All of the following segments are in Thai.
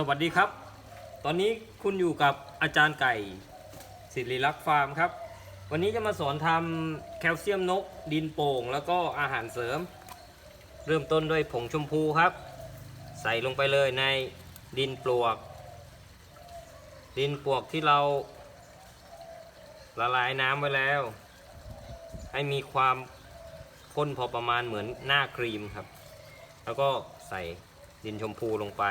สวัสดีครับ ตอนนี้คุณอยู่กับอาจารย์ไก่ศิริลักษ์ฟาร์มครับ วันนี้จะมาสอนทำแคลเซียมนก ดินโป่ง แล้วก็อาหารเสริม เริ่มต้นด้วยผงชมพูครับ ใส่ลงไปเลยในดินปลวก ดินปลวกที่เราละลายน้ำไว้แล้ว ให้มีความข้นพอประมาณเหมือนหน้าครีมครับ แล้วก็ใส่ดินชมพูลงไป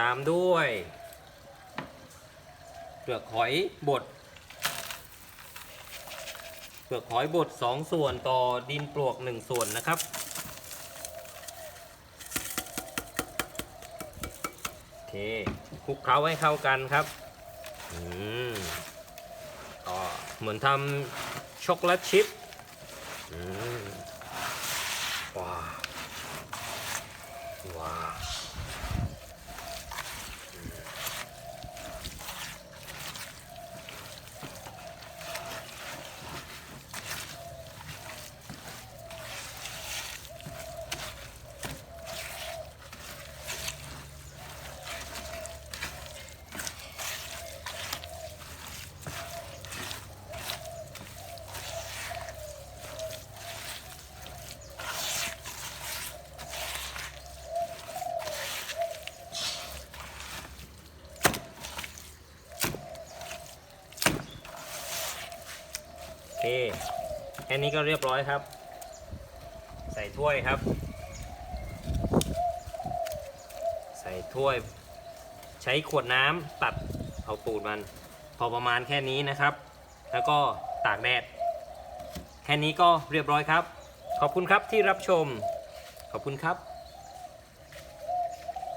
ตามด้วยเปลือกหอยบดเปลือกหอยบดสองส่วนต่อดินปลวกหนึ่งส่วนนะครับ โอเคคลุกเคล้าให้เข้ากันครับอืมก็เหมือนทำช็อกโกแลตชิพอืมว้าวว้าว เคแค่นี้ก็เรียบร้อยครับ ใส่ถ้วยครับ ใส่ถ้วย ใช้ขวดน้ำตัดเอาตูดมัน พอประมาณแค่นี้นะครับ แล้วก็ตากแดด แค่นี้ก็เรียบร้อยครับ ขอบคุณครับที่รับชม ขอบคุณครับ